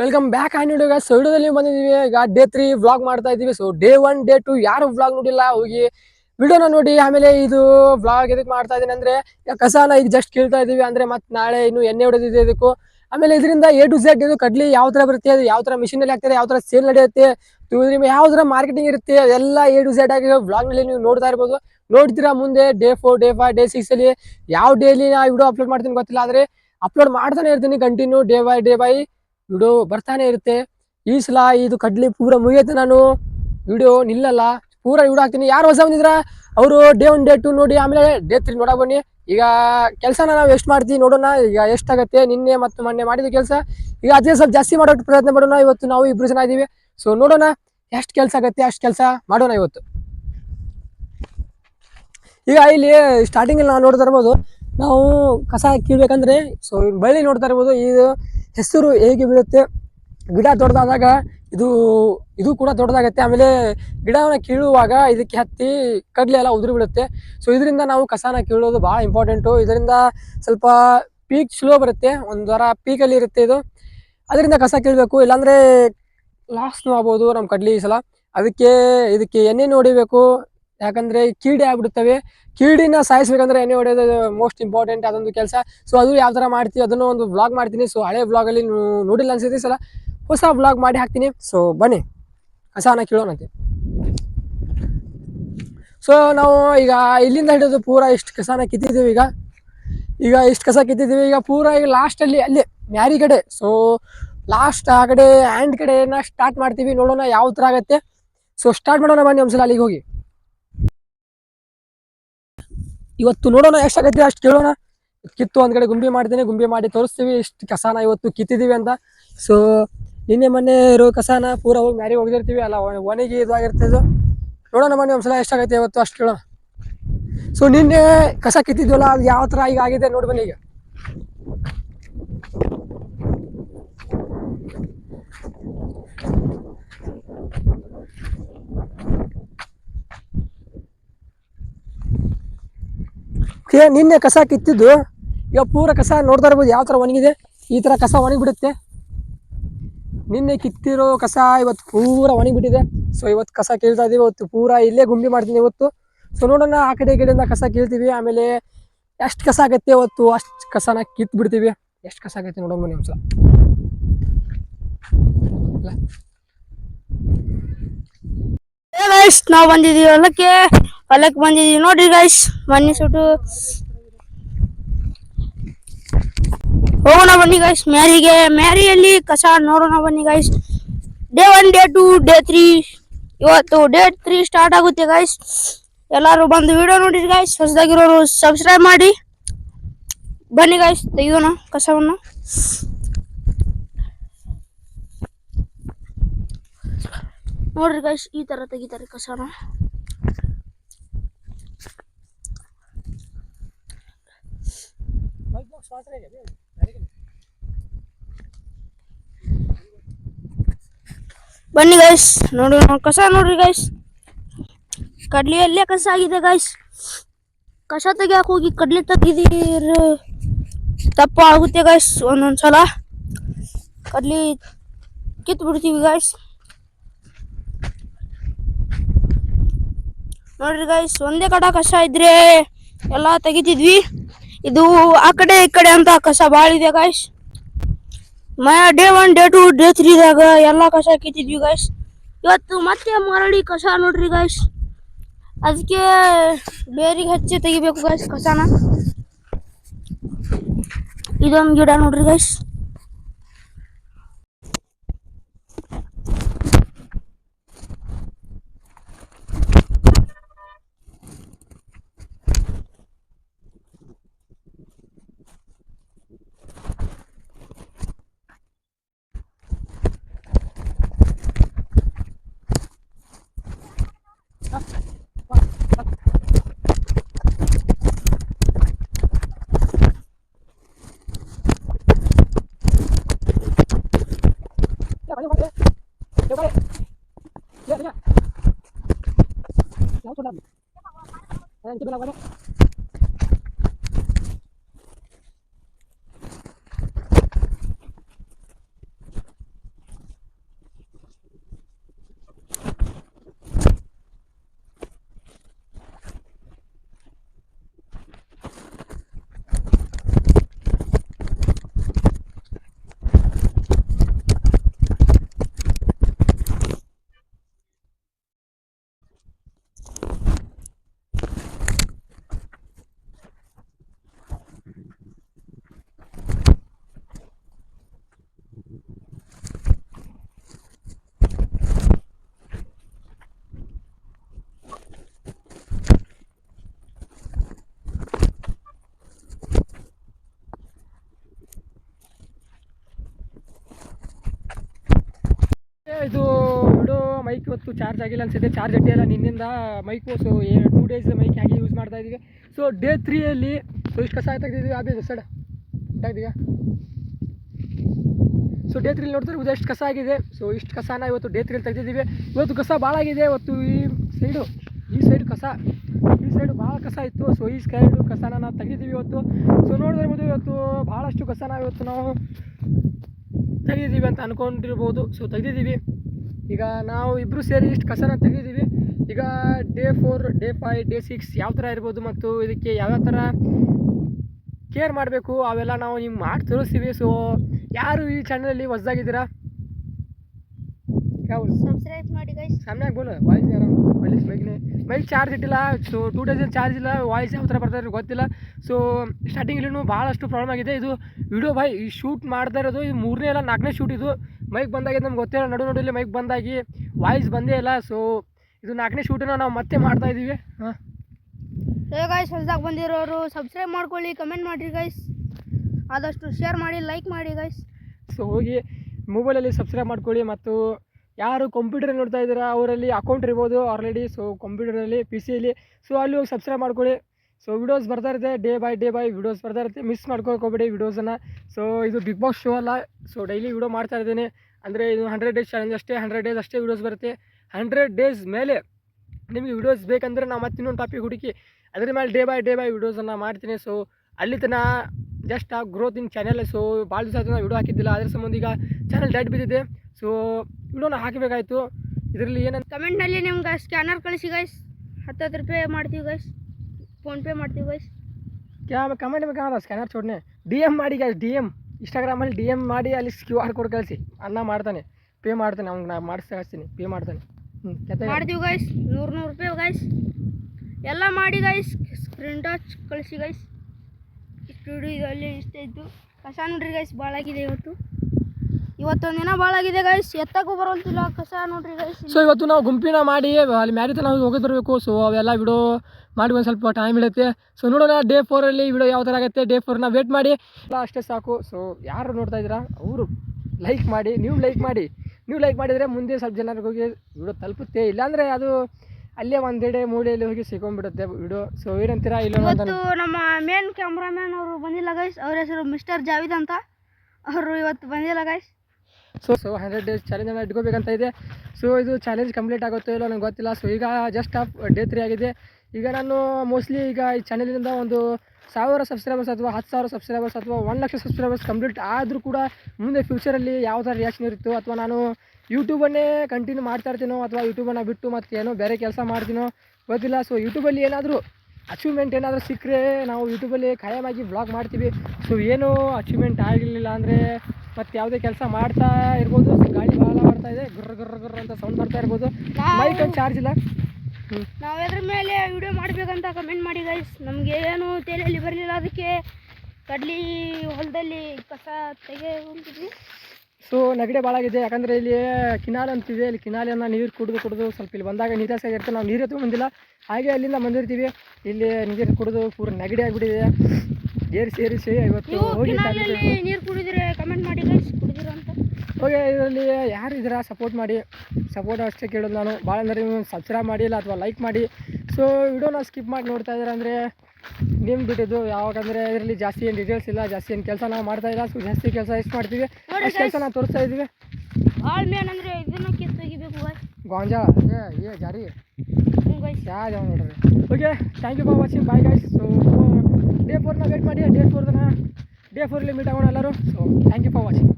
Welcome back and ಹುಡುಗ so ವಿಡಿಯೋದಲ್ಲಿ ಬಂದಿದ್ದೀವಿ. ಈಗ ಡೇ ತ್ರೀ ವ್ಲಾಗ್ ಮಾಡ್ತಾ ಇದ್ದೀವಿ. So day one day two ಯಾರು ವ್ಲಾಗ್ ನೋಡಿಲ್ಲ, ಹೋಗಿ ವಿಡಿಯೋನ ನೋಡಿ, ಆಮೇಲೆ ಇದು ವ್ಲಾಗ್ ಎದಕ್ಕೆ ಮಾಡ್ತಾ ಇದ್ದೀನಿ ಅಂದರೆ, ಈಗ ಕಸಾನ ಈಗ ಜಸ್ಟ್ ಕೇಳ್ತಾ ಇದ್ದೀವಿ ಅಂದರೆ ಮತ್ತೆ ನಾಳೆ ಇನ್ನು ಎಣ್ಣೆ ಹೊಡೆದಿದೆ ಇದಕ್ಕೂ. ಆಮೇಲೆ ಇದರಿಂದ ಎ ಟು ಝೆಡ್ ಇದು ಕಡ್ಲಿ ಯಾವ ಥರ ಬರುತ್ತೆ, ಅದು ಯಾವ ಥರ ಮಿಷಿನಲ್ಲಿ ಹಾಕ್ತಾರೆ, ಯಾವ ಥರ ಸೇಲ್ ನಡೆಯುತ್ತೆ ಯಾವ ಥರ ಮಾರ್ಕೆಟಿಂಗ್ ಇರುತ್ತೆ, ಅದೆಲ್ಲ ಎ ಟು ಝೆಡ್ ಆಗಿ ವ್ಲಾಗ್ನಲ್ಲಿ ನೀವು ನೋಡ್ತಾ ಇರ್ಬೋದು. ನೋಡ್ತೀರಾ ಮುಂದೆ day four day five day ಸಿಕ್ಸಲ್ಲಿ ಯಾವ ಡೇಲಿ ನಾ ವಿಡಿಯೋ ಅಪ್ಲೋಡ್ ಮಾಡ್ತೀನಿ ಗೊತ್ತಿಲ್ಲ, ಆದರೆ ಅಪ್ಲೋಡ್ ಮಾಡ್ತಾನೆ ಇರ್ತೀನಿ continue day by day by video ಬರ್ತಾನೆ ಇರುತ್ತೆ. ಈ ಸಲ ಇದು ಕಡ್ಲಿ ಪೂರ ಮುಗಿಯುತ್ತೆ ನಾನು. ವಿಡಿಯೋ ನಿಲ್ಲಲ್ಲ. ಪೂರ ವಿಡಿಯೋ ಹಾಕ್ತೀನಿ. ಯಾರು ಹೊಸ ಬಂದಿದ್ರ? ಅವರು ಡೇ ಒನ್ ಡೇ ಟು ನೋಡಿ, ಆಮೇಲೆ ಡೇ ತ್ರೀ ನೋಡಕ್ ಬನ್ನಿ. ಈಗ ಕೆಲಸನ ನಾವು ಎಷ್ಟು ಮಾಡ್ತೀವಿ ನೋಡೋಣ. ಈಗ ಎಷ್ಟಾಗತ್ತೆ? ನಿನ್ನೆ ಮತ್ತು ಮೊನ್ನೆ ಮಾಡಿದ ಕೆಲಸ. ಈಗ ಅದೇ ಸ್ವಲ್ಪ ಜಾಸ್ತಿ ಮಾಡೋಕೆ ಪ್ರಯತ್ನ ಮಾಡೋಣ. ಇವತ್ತು ನಾವು ಇಬ್ರು ಜನ ಇದ್ದೀವಿ ಸೊ ನೋಡೋಣ. ಎಷ್ಟು ಕೆಲಸ ಆಗತ್ತೆ? ಅಷ್ಟು ಕೆಲಸ ಮಾಡೋಣ ಇವತ್ತು. ಈಗ ಇಲ್ಲಿ ಸ್ಟಾರ್ಟಿಂಗ್ ನಾವು ನೋಡ್ತಾ ಇರ್ಬೋದು. ನಾವು ಕಸ ಕೀಳ್ಬೇಕಂದ್ರೆ ಸೊ ಬಳ್ಳಿ ನೋಡ್ತಾ ಇರ್ಬೋದು. ಇದು ಹೆಸರು ಹೇಗೆ ಬೀಳುತ್ತೆ? ಗಿಡ ದೊಡ್ಡದಾದಾಗ ಇದು ಇದು ಕೂಡ ದೊಡ್ಡದಾಗತ್ತೆ. ಆಮೇಲೆ ಗಿಡವನ್ನು ಕೀಳುವಾಗ ಇದಕ್ಕೆ ಹತ್ತಿ ಕಡಲೆ ಎಲ್ಲ ಉದುರಿ ಬಿಡುತ್ತೆ. ಸೊ ಇದರಿಂದ ನಾವು ಕಸನ ಕೀಳೋದು ಭಾಳ ಇಂಪಾರ್ಟೆಂಟು ಇದರಿಂದ ಸ್ವಲ್ಪ ಪೀಕ್ ಸ್ಲೋ ಬರುತ್ತೆ. ಒಂದು ವಾರ ಪೀಕಲ್ಲಿ ಇರುತ್ತೆ ಇದು. ಅದರಿಂದ ಕಸ ಕೀಳಬೇಕು. ಇಲ್ಲಾಂದರೆ ಲಾಸ್ನೂ ಆಗ್ಬೋದು ನಮ್ಮ ಕಡ್ಲಿ ಸಲ. ಅದಕ್ಕೆ, ಇದಕ್ಕೆ ಎಣ್ಣೆ ಹೊಡಿಬೇಕು ಯಾಕಂದ್ರೆ ಕೀಡೆ ಆಗ್ಬಿಡುತ್ತವೆ. ಕೀಡಿನ ಸಾಯಿಸ್ಬೇಕಂದ್ರೆ ಎಣ್ಣೆ ಹೊಡೆಯೋದು ಮೋಸ್ಟ್ ಇಂಪಾರ್ಟೆಂಟ್ ಅದೊಂದು ಕೆಲಸ. ಸೊ ಅದು ಯಾವ ಥರ ಮಾಡ್ತೀವಿ ಅದನ್ನು ಒಂದು ವ್ಲಾಗ್ ಮಾಡ್ತೀನಿ. ಸೊ ಹಳೆ ವ್ಲಾಗಲ್ಲಿ ನೋಡಿಲ್ಲ ಅನ್ಸುತ್ತೆ ಈ ಸಲ ಹೊಸ ವ್ಲಾಗ್ ಮಾಡಿ ಹಾಕ್ತೀನಿ. ಸೊ ಬನ್ನಿ. ಕಸಾನ ಕೀಳೋಣಂತೆ ಸೊ ನಾವು ಈಗ ಇಲ್ಲಿಂದ ಹಿಡಿದು ಪೂರ ಇಷ್ಟು ಕಸಾನ ಕಿತ್ತಿದ್ದೀವಿ ಈಗ. ಈಗ ಇಷ್ಟು ಕಸ ಕಿತ್ತಿದ್ದೀವಿ. ಈಗ ಪೂರ ಈಗ ಲಾಸ್ಟಲ್ಲಿ ಅಲ್ಲಿ ಮ್ಯಾರಿ ಕಡೆ. ಸೊ ಲಾಸ್ಟ್ ಆ ಕಡೆ ಆ್ಯಂಡ್ ಕಡೆನ ಸ್ಟಾರ್ಟ್ ಮಾಡ್ತೀವಿ. ನೋಡೋಣ ಯಾವ ಥರ ಆಗುತ್ತೆ. ಸೊ ಸ್ಟಾರ್ಟ್ ಮಾಡೋಣ ಬನ್ನಿ ಒಂದ್ಸಲ ಅಲ್ಲಿಗೆ ಹೋಗಿ. ಇವತ್ತು ನೋಡೋಣ ಎಷ್ಟಾಗತ್ತೆ ಅಷ್ಟು ಕೇಳೋಣ. ಕಿತ್ತು ಒಂದ್ ಕಡೆ ಗುಂಬಿ ಮಾಡಿದ್ದೀನಿ, ಗುಂಬಿ ಮಾಡಿ ತೋರಿಸ್ತೀವಿ, ಇಷ್ಟು ಕಸಾನ ಇವತ್ತು ಕಿತ್ತಿದೀವಿ ಅಂತ. ಸೊ ನಿನ್ನೆ ಮೊನ್ನೆ ಇರೋ ಕಸಾನ ಪೂರ ಹೋಗಿ ಮ್ಯಾರಿ ಹೋಗಿರ್ತೀವಿ ಅಲ್ಲ, ಒಣ- ಒಣಗಿ ಇದು ಆಗಿರ್ತದೆ ನೋಡೋಣ ಮೊನ್ನೆ ಒಂದ್ಸಲ ಎಷ್ಟಾಗತ್ತೆ ಇವತ್ತು ಅಷ್ಟು ಕೇಳೋಣ. ಸೊ ನಿನ್ನೆ ಕಸ ಕಿತ್ತಿದ್ವಲ್ಲ, ಅದು ಯಾವ ಥರ ಈಗ ಆಗಿದೆ ನೋಡಿ ಈಗ. ಓಕೆ ನಿನ್ನೆ ಕಸ ಕಿತ್ತಿದ್ದು. ಇವಾಗ ಪೂರ ಕಸ ನೋಡ್ತಾ ಇರ್ಬೋದು ಯಾವ ಥರ ಒಣಗಿದೆ. ಈ ಥರ ಕಸ ಒಣಗಿಬಿಡುತ್ತೆ. ನಿನ್ನೆ ಕಿತ್ತಿರೋ ಕಸ ಇವತ್ತು ಪೂರ ಒಣಗಿಬಿಟ್ಟಿದೆ. ಸೊ ಇವತ್ತು ಕಸ ಕೀಳ್ತಾ ಇದ್ದೀವಿ ಇವತ್ತು ಪೂರ ಇಲ್ಲೇ ಗುಂಬಿ ಮಾಡ್ತೀನಿ ಇವತ್ತು. ಸೊ ನೋಡೋಣ ಆ ಕಡೆ ಕಡೆಯಿಂದ ಕಸ ಕೀಳ್ತೀವಿ. ಆಮೇಲೆ ಎಷ್ಟು ಕಸ ಆಗುತ್ತೆ ಇವತ್ತು? ಅಷ್ಟು ಕಸನ ಕಿತ್ತು ಬಿಡ್ತೀವಿ ಎಷ್ಟು ಕಸ ಆಗೈತೆ ನೋಡೋಣ ಬನ್ನಿ ಒಂದ್ಸಲ. ನಾವು ಬಂದಿದೀವಿ ಹೊಲಕ್ಕೆ. ಹೊಲಕ್ಕೆ ಬಂದಿದೀವಿ. ನೋಡ್ರಿ ಗಾಯ್ಸ್ ಬನ್ನಿ ಸುಟ್ಟು. ಹೋಗೋಣ ಬನ್ನಿ ಗಾಯ್ಸ್ ಮ್ಯಾರಿಗೆ. ಮ್ಯಾರಿಯಲ್ಲಿ ಕಸ ನೋಡೋಣ ಬನ್ನಿ guys day one day two day three ಇವತ್ತು ಡೇ ತ್ರೀ ಸ್ಟಾರ್ಟ್ ಆಗುತ್ತೆ ಗಾಯ್ಸ್ ಎಲ್ಲರೂ ಬಂದು ವಿಡಿಯೋ ನೋಡಿರಿ ಗಾಯ್ಸ್ ಹೊಸದಾಗಿರೋರು ಸಬ್ಸ್ಕ್ರೈಬ್ ಮಾಡಿ. ಬನ್ನಿ ಗಾಯ್ಸ್ ತೆಗಿಯೋಣ ಕಸವನ್ನು. ನೋಡ್ರಿ ಗಾಯ್ಸ್ ಈ ತರ ತೆಗಿತಾರೆ ಕಸನ. ಬನ್ನಿ ಗೈಸ್ ನೋಡಿ ಕಸ ನೋಡ್ರಿ ಗೈಸ್ ಕಡ್ಲಿ ಅಲ್ಲೇ ಕಸ ಆಗಿದೆ ಗೈಸ್ ಕಸ ತೆಗಿಯಕ್ ಹೋಗಿ ಕಡ್ಲಿ ತೆಗಿದೀರ ತಪ್ಪು ಆಗುತ್ತೆ ಗೈಸ್ ಒಂದೊಂದ್ಸಲ. ಕಡ್ಲಿ ಕಿತ್ತು ಬಿಡ್ತೀವಿ ಗೈಸ್ ನೋಡ್ರಿ ಗೈಸ್ ಒಂದೇ ಕಡ ಕಸ ಇದ್ರೆ ಎಲ್ಲ ತೆಗಿತಿದ್ವಿ. ಇದು ಆ ಕಡೆ ಈ ಕಡೆ ಅಂತ ಕಸ ಭಾಳ ಇದೆ ಗೈಸ್ ಮಯ day one day two day ತ್ರೀದಾಗ ಎಲ್ಲ ಕಸ ಹಾಕಿದ್ವಿ ಗೈಸ್ ಇವತ್ತು ಮತ್ತೆ ಮರಳಿ ಕಸ ನೋಡ್ರಿ ಗೈಸ್ ಅದಕ್ಕೆ ಬೇರಿಗೆ ಹಚ್ಚಿ ತೆಗಿಬೇಕು ಗೈಸ್ ಕಸನ. ಇದೊಂದು ಗಿಡ ನೋಡ್ರಿ ಗೈಸ್ চলে আসবে হ্যাঁ চলে আসবে ಮೈಕ್ ಇವತ್ತು ಚಾರ್ಜ್ ಆಗಿಲ್ಲ ಅನ್ಸುತ್ತೆ. ಚಾರ್ಜ್ ಅಡ್ಡಿಯಲ್ಲ ನಿನ್ನಿಂದ mic so two days mic ಹಾಗೆ ಯೂಸ್ ಮಾಡ್ತಾ ಇದ್ದೀವಿ ಸೊ ಡೇ ತ್ರೀಯಲ್ಲಿ ಸೊ ಇಷ್ಟು ಕಸ ತೆಗ್ದಿದ್ದೀವಿ ಅದೇ ಸಡ ತೆಗ್ದೀಗ ಸೊ ಡೇ ತ್ರೀಲಿ ನೋಡಿದ್ರೆ ಇದು ಎಷ್ಟು ಕಸ ಆಗಿದೆ. ಸೊ ಇಷ್ಟು ಕಸನ ಇವತ್ತು ಡೇ ತ್ರೀಲಿ ತೆಗೆದಿದ್ದೀವಿ. ಇವತ್ತು ಕಸ ಭಾಳ ಆಗಿದೆ. ಇವತ್ತು ಈ ಸೈಡು ಈ ಸೈಡು ಕಸ, ಈ ಸೈಡು ಭಾಳ ಕಸ ಇತ್ತು. ಸೊ ಈ ಸೈಡು ಕಸನ ನಾವು ತೆಗೆದಿದ್ದೀವಿ ಇವತ್ತು. ಸೊ ನೋಡಿದಿರ್ಬೋದು ಇವತ್ತು ಭಾಳಷ್ಟು ಕಸನ ಇವತ್ತು ನಾವು ತೆಗೆದಿದ್ದೀವಿ ಅಂತ ಅಂದ್ಕೊಂಡಿರ್ಬೋದು ಸೊ ತೆಗೆದಿದ್ದೀವಿ. ಈಗ ನಾವು ಇಬ್ಬರು ಸೇರಿ ಇಷ್ಟು ಕಸನ ತೆಗೆದಿದ್ದೀವಿ. ಈಗ day four day five day six ಯಾವ ಥರ ಇರ್ಬೋದು ಮತ್ತು ಇದಕ್ಕೆ ಯಾವ್ಯಾವ ಥರ ಕೇರ್ ಮಾಡಬೇಕು? ಅವೆಲ್ಲ ನಾವು ನಿಮ್ಗೆ ಮಾಡಿ ತೋರಿಸ್ತೀವಿ. ಸೊ ಯಾರು ಈ ಚಾನಲಲ್ಲಿ ಹೊಸದಾಗಿದ್ದೀರಾ? ಸಬ್ಸ್ಕ್ರೈಬ್ ಮಾಡಿ ಗೈಸ್ ಸಾಮ್ಯಾಗ ಬೋಲು ವಾಯ್ಸ್ ಯಾರು? ಮೈಕ್ನೆ ಮೈಕ್ ಚಾರ್ಜ್ ಇಟ್ಟಿಲ್ಲ. ಸೊ ಟೂ ಡೇಸ್ ಚಾರ್ಜ್ ಇಲ್ಲ. ವಾಯ್ಸ್ ಯಾವ ಥರ ಬರ್ತಾ ಗೊತ್ತಿಲ್ಲ. ಸೊ ಸ್ಟಾರ್ಟಿಂಗಲ್ಲಿ ಭಾಳಷ್ಟು ಪ್ರಾಬ್ಲಮ್ ಆಗಿದೆ. ಇದು ವಿಡಿಯೋ ಬಾಯ್ ಈ ಶೂಟ್ ಮಾಡ್ತಾ ಇರೋದು ಇದು ಮೂರನೇ ಇಲ್ಲ ನಾಲ್ಕನೇ ಶೂಟ್ ಇದು. ಮೈಕ್ ಬಂದಾಗಿದೆ ನಮ್ಗೆ ಗೊತ್ತಿಲ್ಲ ನಡು ನಡುವಲ್ಲಿ ಮೈಕ್ ಬಂದಾಗಿ ವಾಯ್ಸ್ ಬಂದೇ ಇಲ್ಲ. ಸೊ ಇದು ನಾಲ್ಕನೇ ಶೂಟನ್ನು ನಾವು ಮತ್ತೆ ಮಾಡ್ತಾ ಇದ್ದೀವಿ ಹಾಂ. ಹೇ ಗಾಯ್ಸ್ ಹೊಸದಾಗಿ ಬಂದಿರೋರು ಸಬ್ಸ್ಕ್ರೈಬ್ ಮಾಡ್ಕೊಳ್ಳಿ ಕಮೆಂಟ್ ಮಾಡಿರಿ ಗೈಸ್ ಆದಷ್ಟು ಶೇರ್ ಮಾಡಿ ಲೈಕ್ ಮಾಡಿ ಗೈಸ್ ಸೊ ಹೋಗಿ ಮೊಬೈಲಲ್ಲಿ ಸಬ್ಸ್ಕ್ರೈಬ್ ಮಾಡ್ಕೊಳ್ಳಿ ಮತ್ತು ಯಾರು ಕಂಪ್ಯೂಟರ್ ನೋಡ್ತಾ ಇದ್ದೀರಾ ಅವರಲ್ಲಿ ಅಕೌಂಟ್ ಇರ್ಬೋದು ಆಲ್ರೆಡಿ ಸೊ ಕಂಪ್ಯೂಟರಲ್ಲಿ ಪಿ ಸಿಯಲ್ಲಿ ಸೊ ಅಲ್ಲಿ. ಹೋಗಿ ಸಬ್ಸ್ಕ್ರೈಬ್ ಮಾಡ್ಕೊಳ್ಳಿ. ಸೊ ವಿಡಿಯೋಸ್ ಬರ್ತಾ ಇರುತ್ತೆ day by day by videos ಬರ್ತಾ ಇರುತ್ತೆ. ಮಿಸ್ ಹೋಗ್ಬೇಡಿ ವಿಡಿಯೋಸನ್ನು ಸೊ ಇದು ಬಿಗ್ ಬಾಸ್ ಶೋ ಅಲ್ಲ. ಸೊ ಡೈಲಿ ವಿಡಿಯೋ ಮಾಡ್ತಾ ಇದ್ದೀನಿ. ಅಂದರೆ ಇದು ಹಂಡ್ರೆಡ್ ಡೇಸ್ ಚಾಲೆಂಜ್ ಅಷ್ಟೇ ಹಂಡ್ರೆಡ್ ಡೇಸ್ ಅಷ್ಟೇ ವಿಡಿಯೋಸ್ ಬರುತ್ತೆ. ಹಂಡ್ರೆಡ್ ಡೇಸ್ ಮೇಲೆ ನಿಮಗೆ ವಿಡಿಯೋಸ್ ಬೇಕಂದರೆ ನಾವು ಮತ್ತೆ ಇನ್ನೊಂದು ಟಾಪಿಕ್ ಹುಡುಕಿ ಅದ್ರ ಮೇಲೆ ಡೇ ಬೈ ಡೇ ಬೈ ವಿಡಿಯೋಸನ್ನು ಮಾಡ್ತೀನಿ. ಸೊ ಅಲ್ಲಿ ತನ ಜಸ್ಟ್ ಆ ಗ್ರೋತ್ ಇನ್ ಚಾನಲ್ ಸೊ ಭಾಳ ದಿವಸ ಆಯಿತು ನಾವು ವಿಡಿಯೋ ಹಾಕಿದ್ದಿಲ್ಲ. ಅದ್ರ ಸಂಬಂಧ ಈಗ ಚಾನಲ್ ಡೆಡ್ ಬಿದ್ದಿದೆ. ಸೊ ವಿಡಿಯೋನ ಹಾಕಬೇಕಾಯ್ತು. ಇದರಲ್ಲಿ ಏನಂತ ಕಮೆಂಟ್ನಲ್ಲಿ ನಿಮ್ಗೆ ಸ್ಕ್ಯಾನರ್ ಕಳಿಸಿ ಗೈಸ್ ಹತ್ತತ್ತು ರೂಪಾಯಿ ಮಾಡ್ತೀವಿ ಗೈಸ್ ಫೋನ್ಪೇ ಮಾಡ್ತೀವಿ ಗೈಸ್ ಕ್ಯಾ ಕಮೆಂಟ್ ಬೇಕಾದ ಸ್ಕ್ಯಾನರ್ ಚೋಡ್ನೆ. ಡಿ ಎಂ ಮಾಡಿ ಗೈಸ್ ಡಿ ಎಂ ಇನ್ಸ್ಟಾಗ್ರಾಮಲ್ಲಿ ಡಿ ಎಂ ಮಾಡಿ ಅಲ್ಲಿ ಕ್ಯೂ ಆರ್ ಕೋಡ್ ಕಳಿಸಿ. ಅನ್ನ ಮಾಡ್ತಾನೆ. ಪೇ ಮಾಡ್ತಾನೆ. ಅವ್ನಿಗೆ ನಾ ಮಾಡಿಸ್ತಾ ಕಳಿಸ್ತೀನಿ ಪೇ ಮಾಡ್ತಾನೆ. ಹ್ಞೂ ಮಾಡ್ತೀವಿ ಗೈಸ್ ನೂರು ನೂರು ರೂಪಾಯಿ ಗೈಸ್ ಎಲ್ಲ ಮಾಡಿ ಗೈಸ್ ಸ್ಕ್ರೀನ್ ಟಚ್ ಕಳಿಸಿ ಗೈಸ್ ಇಷ್ಟೇ ಇಷ್ಟ ಇದ್ದು. ಕಸ ನೋಡ್ರಿ ಗೈಸ್ ಭಾಳ ಆಗಿದೆ ಇವತ್ತು. ಇವತ್ತೊಂದು ದಿನ ಭಾಳ ಆಗಿದೆ ಗೈಸ್ ಎತ್ತಕ್ಕೂ ಬರೋಂತಿಲ್ಲ ಕಸ ನೋಡ್ರಿ ಗೈಸ್ ಸೊ ಇವತ್ತು ನಾವು ಗುಂಪಿನ ಮಾಡಿ ಅಲ್ಲಿ ಮ್ಯಾರಿತ ನಾವು ಹೋಗಿ ಬರಬೇಕು. ಸೊ ಅವೆಲ್ಲ ವಿಡಿಯೋ ಮಾಡಿ ಒಂದು ಸ್ವಲ್ಪ ಟೈಮ್ ಇಡುತ್ತೆ ಸೊ ನೋಡೋಣ ಡೇ ಫೋರಲ್ಲಿ ವಿಡಿಯೋ ಯಾವ ಥರ ಆಗುತ್ತೆ. ಡೇ ಫೋರ್ನ ವೇಟ್ ಮಾಡಿ. ಅಷ್ಟೇ ಸಾಕು. ಸೊ ಯಾರು ನೋಡ್ತಾ ಇದ್ದೀರಾ? ಅವರು ಲೈಕ್ ಮಾಡಿ ನೀವು ಲೈಕ್ ಮಾಡಿ. ನೀವು ಲೈಕ್ ಮಾಡಿದರೆ ಮುಂದೆ ಸ್ವಲ್ಪ ಜನರಿಗೆ ಹೋಗಿ ವಿಡಿಯೋ ತಲುಪುತ್ತೆ. ಇಲ್ಲಾಂದರೆ ಅದು ಅಲ್ಲೇ ಒಂದೆಡೆ ಮೂಲೆಯಲ್ಲಿ ಹೋಗಿ ಸಿಕ್ಕೊಂಡ್ಬಿಡುತ್ತೆ ವಿಡಿಯೋ ಸೊ ಏನಂತೀರಾ ಇಲ್ಲ ಇವತ್ತು ನಮ್ಮ ಮೇನ್ ಕ್ಯಾಮ್ರಾಮ್ಯಾನ್ ಅವರು ಬಂದಿಲ್ಲ ಗೈಸ್ ಅವ್ರ ಹೆಸರು ಮಿಸ್ಟರ್ ಜಾವಿದ್ ಅಂತ. ಅವರು ಇವತ್ತು ಬಂದಿಲ್ಲ guys so so hundred days ಚಾಲೆಂಜನ್ನು ಇಟ್ಕೋಬೇಕಂತ ಇದೆ. ಸೊ ಇದು ಚಾಲೆಂಜ್ ಕಂಪ್ಲೀಟ್ ಆಗುತ್ತೋ ಇಲ್ಲೋ ನನಗೆ ಗೊತ್ತಿಲ್ಲ. ಸೊ ಈಗ ಜಸ್ಟ್ ಆಫ್ ಡೇ ತ್ರೀ ಆಗಿದೆ. ಈಗ ನಾನು ಮೋಸ್ಟ್ಲಿ ಈಗ ಈ ಚಾನೆಲಿಂದ ಒಂದು ಸಾವಿರ ಸಬ್ಸ್ಕ್ರೈಬರ್ಸ್ ಅಥವಾ ಹತ್ತು ಸಾವಿರ ಸಬ್ಸ್ಕ್ರೈಬರ್ಸ್ ಅಥವಾ ಒನ್ ಲಕ್ಷ ಸಬ್ಸ್ಕ್ರೈಬರ್ಸ್ ಕಂಪ್ಲೀಟ್ ಆದರೂ ಕೂಡ ಮುಂದೆ ಫ್ಯೂಚರಲ್ಲಿ ಯಾವ ಥರ ರಿಯಾಕ್ಷನ್ ಇರುತ್ತೋ ಅಥವಾ ನಾನು ಯೂಟ್ಯೂಬನ್ನೇ ಕಂಟಿನ್ಯೂ ಮಾಡ್ತಾ ಇರ್ತೀನೋ ಅಥವಾ ಯೂಟ್ಯೂಬನ್ನು ಬಿಟ್ಟು ಮತ್ತೆ ಏನೋ ಬೇರೆ ಕೆಲಸ ಮಾಡ್ತೀನೋ ಗೊತ್ತಿಲ್ಲ. ಸೊ ಯೂಟ್ಯೂಬಲ್ಲಿ ಏನಾದರೂ ಅಚೀವ್ಮೆಂಟ್ ಏನಾದರೂ ಸಿಕ್ಕರೆ ನಾವು ಯೂಟ್ಯೂಬಲ್ಲಿ ಖಾಯಮಾಗಿ ಬ್ಲಾಗ್ ಮಾಡ್ತೀವಿ. ಸೊ ಏನೂ ಅಚೀವ್ಮೆಂಟ್ ಆಗಿರಲಿಲ್ಲ ಅಂದರೆ ಮತ್ತು ಯಾವುದೇ ಕೆಲಸ ಮಾಡ್ತಾ ಇರ್ಬೋದು. ಗಾಳಿ ಭಾಳ ಮಾಡ್ತಾ ಇದೆ. ಗುರ್ರ ಗುರ್ರ ಗುರ್ರ ಅಂತ ಸೌಂಡ್ ಬರ್ತಾ ಇರ್ಬೋದು. ಮೈಕ್ ಒಂದು ಚಾರ್ಜ್ ಇಲ್ಲ? ನಾವು ಅದ್ರ ಮೇಲೆ ವಿಡಿಯೋ ಮಾಡಬೇಕಂತ ಕಮೆಂಟ್ ಮಾಡಿ ಗೈಸ್ ನಮಗೆ ಏನು ತಲೆಯಲ್ಲಿ ಬರಲಿಲ್ಲ. ಅದಕ್ಕೆ ಕಡ್ಲಿ ಹೊಲದಲ್ಲಿ ಕಸ ತೆಗೆದುಕೊಂಡಿದ್ವಿ. ಸೊ ನೆಗಡಿ ಭಾಳ ಆಗಿದೆ. ಯಾಕಂದರೆ ಇಲ್ಲಿ ಕಿನಾಲ್ ಅಂತಿದೆ. ಇಲ್ಲಿ ಕಿನಾಲನ್ನು ನೀರು ಕುಡಿದು ಕುಡಿದು ಸ್ವಲ್ಪ ಇಲ್ಲಿ ಬಂದಾಗ ನೀರಾಸಾಗಿರುತ್ತೆ ನಾವು ನೀರೇ ತೊಗೊಂಡಿಲ್ಲ ಹಾಗೆ ಅಲ್ಲಿಂದ ಬಂದಿರ್ತೀವಿ. ಇಲ್ಲಿ ನೀರು ಕುಡಿದು ಪೂರ ನೆಗಡಿ ಆಗಿಬಿಟ್ಟಿದೆ. ಏರಿ ಸೇರಿಸಿ ಇವತ್ತು ಹೋಗಿ ನೀರು ಕುಡಿದ್ರೆ ಕಮೆಂಟ್ ಮಾಡಿ ಅಂತ. ಹೋಗಿ ಇದರಲ್ಲಿ ಯಾರು ಇದ್ದೀರಾ? ಸಪೋರ್ಟ್ ಮಾಡಿ. ಸಪೋರ್ಟ್ ಅಷ್ಟೇ ಕೇಳೋದು ನಾನು. ಭಾಳ ಅಂದರೆ ನೀವು ಸಬ್ಸ್ಕ್ರೈಬ್ ಮಾಡಿಲ್ಲ ಅಥವಾ ಲೈಕ್ ಮಾಡಿ. ಸೊ ವಿಡಿಯೋನ ಸ್ಕಿಪ್ ಮಾಡಿ ನೋಡ್ತಾ ಇದ್ದಾರೆ ಅಂದರೆ ನಿಮ್ಮ ಬಿಟ್ಟಿದ್ದು ಯಾವಾಗಂದ್ರೆ ಇದರಲ್ಲಿ ಜಾಸ್ತಿ ಏನು ಡೀಟೇಲ್ಸ್ ಇಲ್ಲ ಜಾಸ್ತಿ ಏನು ಕೆಲಸ ನಾವು ಮಾಡ್ತಾ ಇಲ್ಲ ಸೊ ಜಾಸ್ತಿ ಕೆಲಸ ಎಷ್ಟು ಮಾಡ್ತೀವಿ. ಅಷ್ಟು ಕೆಲಸ ನಾವು ತೋರಿಸ್ತಾ ಇದ್ದೀವಿ ಭಾಳ ಮೇನ್ ಅಂದರೆ ಇದನ್ನು ಕಿತ್ತು ತೆಗಿಬೇಕು ಗಾಂಜಾ ಏ ಏ ಜಾರಿ. ಯಾವ್ದು ನೋಡ್ರಿ. Okay thank you for watching bye guys so day ಫೋರ್ನ wait ಮಾಡಿ ಡೇ ಫೋರ್ದನ್ನ ಡೇ ಫೋರ್ಲಿ ಮೀಟ್ ಆಗೋಣ ಎಲ್ಲರೂ. So thank you for watching